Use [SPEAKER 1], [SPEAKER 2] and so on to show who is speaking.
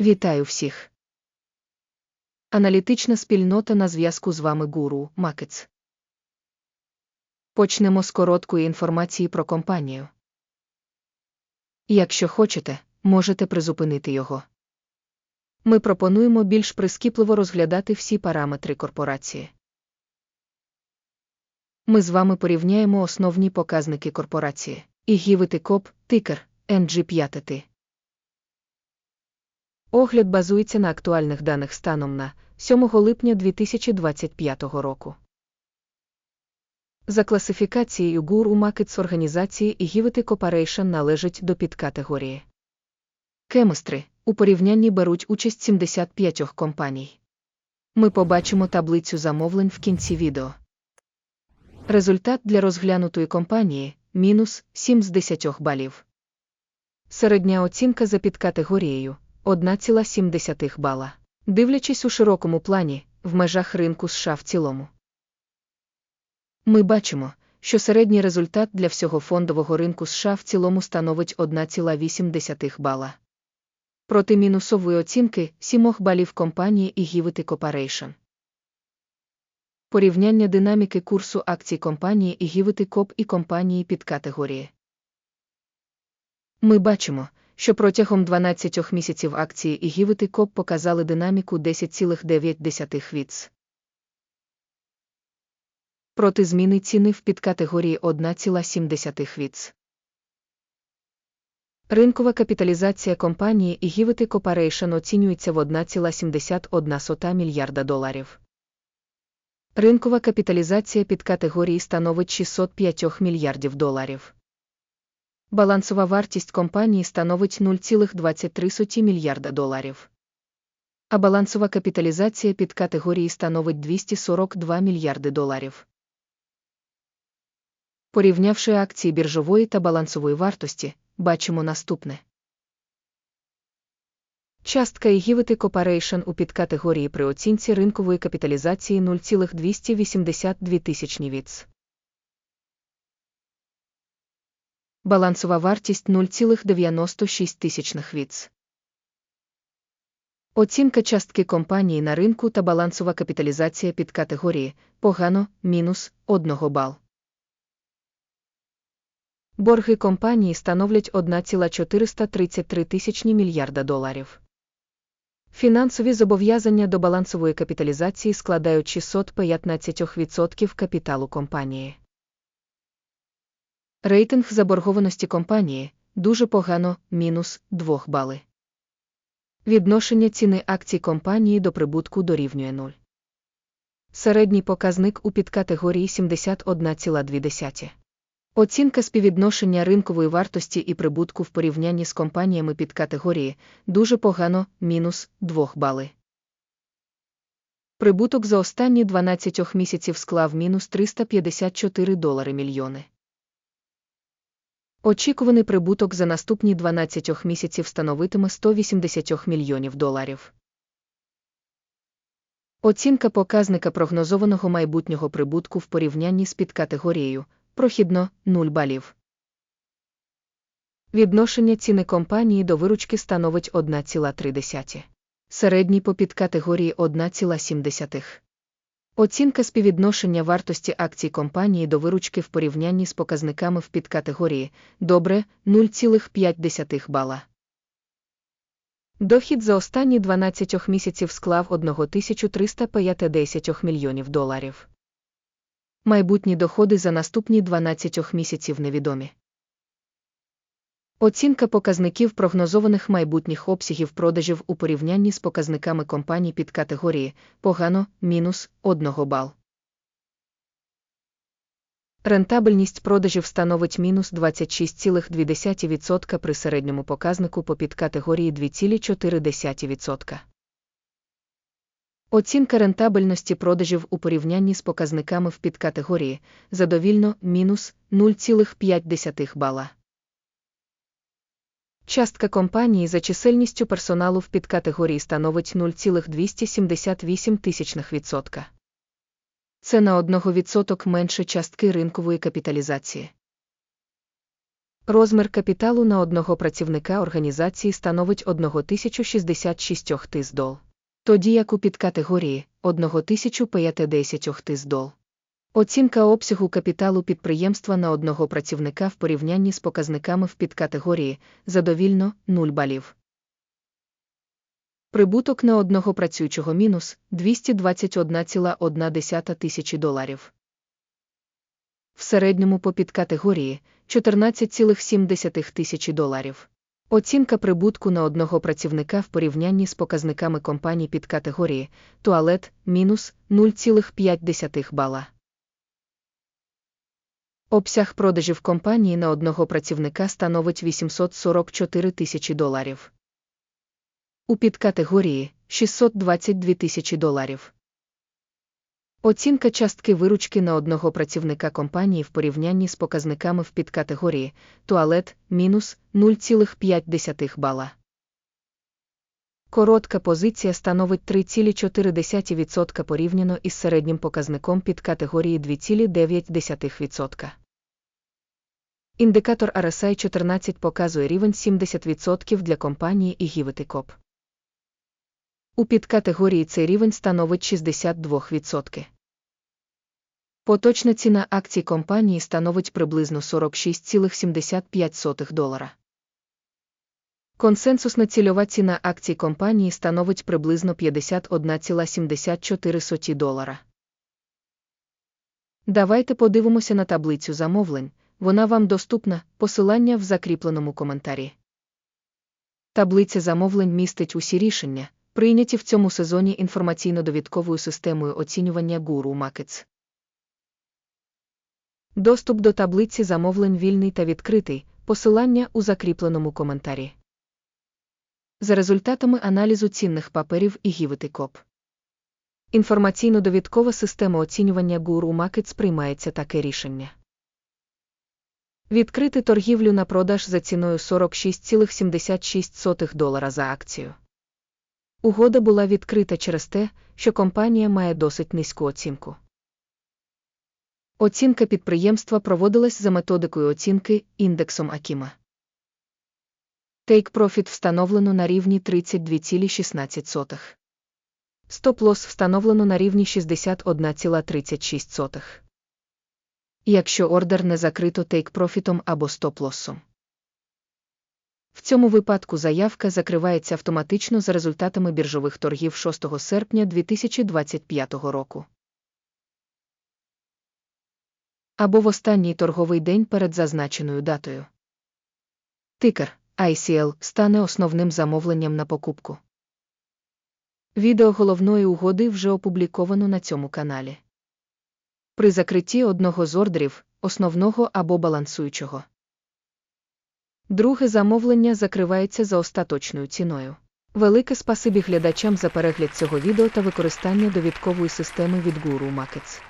[SPEAKER 1] Вітаю всіх. Аналітична спільнота на зв'язку з вами Гуру Макетс. Почнемо з короткої інформації про компанію. Якщо хочете, можете призупинити його. Ми пропонуємо більш прискіпливо розглядати всі параметри корпорації. Ми з вами порівняємо основні показники корпорації. Ігівити КОП, тикер, NG5T. Огляд базується на актуальних даних станом на 7 липня 2025 року. За класифікацією Guru Markets організації Givity Corporation належить до підкатегорії. Кеместри у порівнянні беруть участь 75 компаній. Ми побачимо таблицю замовлень в кінці відео. Результат для розглянутої компанії мінус 7 з 10 балів. Середня оцінка за підкатегорією 1,7 бала. Дивлячись у широкому плані, в межах ринку США в цілому. Ми бачимо, що середній результат для всього фондового ринку США в цілому становить 1,8 бала. Проти мінусової оцінки 7 балів компанії Givity Corporation. Порівняння динаміки курсу акцій компанії Givity Coop і компанії під категорії. Ми бачимо, що протягом 12 місяців акції Givity Coop показали динаміку 10,9 віц. Проти зміни ціни в підкатегорії 1,7 віц. Ринкова капіталізація компанії Givity Corporation оцінюється в 1,71 мільярда доларів. Ринкова капіталізація підкатегорії становить 605 мільярдів доларів. Балансова вартість компанії становить 0,23 мільярда доларів. А балансова капіталізація підкатегорії становить 242 мільярди доларів. Порівнявши акції біржової та балансової вартості, бачимо наступне. Частка Givity Corporation у підкатегорії при оцінці ринкової капіталізації 0,282 тисячні віц. Балансова вартість 0,96 віц. Оцінка частки компанії на ринку та балансова капіталізація підкатегорії погано мінус 1 бал. Борги компанії становлять 1,433 тисячні мільярда доларів. Фінансові зобов'язання до балансової капіталізації складають 615% капіталу компанії. Рейтинг заборгованості компанії дуже погано мінус 2 бали. Відношення ціни акцій компанії до прибутку дорівнює 0. Середній показник у підкатегорії 71,2. Оцінка співвідношення ринкової вартості і прибутку в порівнянні з компаніями під категорії дуже погано мінус 2 бали. Прибуток за останні 12 місяців склав мінус 354 долари мільйони. Очікуваний прибуток за наступні 12 місяців становитиме 180 мільйонів доларів. Оцінка показника прогнозованого майбутнього прибутку в порівнянні з підкатегорією прохідно 0 балів. Відношення ціни компанії до виручки становить 1,3. Середній по підкатегорії 1,7. Оцінка співвідношення вартості акцій компанії до виручки в порівнянні з показниками в підкатегорії добре 0,5 бала. Дохід за останні 12 місяців склав 1350 мільйонів доларів. Майбутні доходи за наступні 12 місяців невідомі. Оцінка показників прогнозованих майбутніх обсягів продажів у порівнянні з показниками компаній під категорії погано мінус 1 бал. Рентабельність продажів становить мінус 26,2% при середньому показнику по підкатегорії 2,4%. Оцінка рентабельності продажів у порівнянні з показниками в підкатегорії задовільно мінус 0,5 бала. Частка компанії за чисельністю персоналу в підкатегорії становить 0,278 тисячних відсотка. Це на 1% менше частки ринкової капіталізації. Розмір капіталу на одного працівника організації становить 1066 тис дол. Тоді як у підкатегорії 1050 тис дол. Оцінка обсягу капіталу підприємства на одного працівника в порівнянні з показниками в підкатегорії задовільно 0 балів. Прибуток на одного працюючого мінус 221,1 тисячі доларів. В середньому по підкатегорії 14,7 тисячі доларів. Оцінка прибутку на одного працівника в порівнянні з показниками компаній підкатегорії туалет мінус 0,5 бала. Обсяг продажів компанії на одного працівника становить 844 тисячі доларів. У підкатегорії 622 тисячі доларів. Оцінка частки виручки на одного працівника компанії в порівнянні з показниками в підкатегорії туалет мінус 0,5 бала. Коротка позиція становить 3,4% порівняно із середнім показником підкатегорії 2,9%. Індикатор RSI 14 показує рівень 70% для компанії і Коп. У підкатегорії цей рівень становить 62%. Поточна ціна акцій компанії становить приблизно 46,75 долара. Консенсусна цільова ціна акцій компанії становить приблизно 51,74 долара. Давайте подивимося на таблицю замовлень. Вона вам доступна, посилання в закріпленому коментарі. Таблиця замовлень містить усі рішення, прийняті в цьому сезоні інформаційно-довідковою системою оцінювання Guru Markets. Доступ до таблиці замовлень вільний та відкритий, посилання у закріпленому коментарі. За результатами аналізу цінних паперів і гівити коп. Інформаційно-довідкова система оцінювання Guru Markets приймається таке рішення. Відкрити торгівлю на продаж за ціною 46,76 долара за акцію. Угода була відкрита через те, що компанія має досить низьку оцінку. Оцінка підприємства проводилась за методикою оцінки індексом Акіма. Take Profit встановлено на рівні 32,16. Стоп-лосс встановлено на рівні 61,36. Якщо ордер не закрито Take Profit або стоп-лоссом. В цьому випадку заявка закривається автоматично за результатами біржових торгів 6 серпня 2025 року. Або в останній торговий день перед зазначеною датою. Тикер ICL стане основним замовленням на покупку. Відео головної угоди вже опубліковано на цьому каналі. При закритті одного з ордерів, основного або балансуючого. Друге замовлення закривається за остаточною ціною. Велике спасибі глядачам за перегляд цього відео та використання довідкової системи від Guru Markets.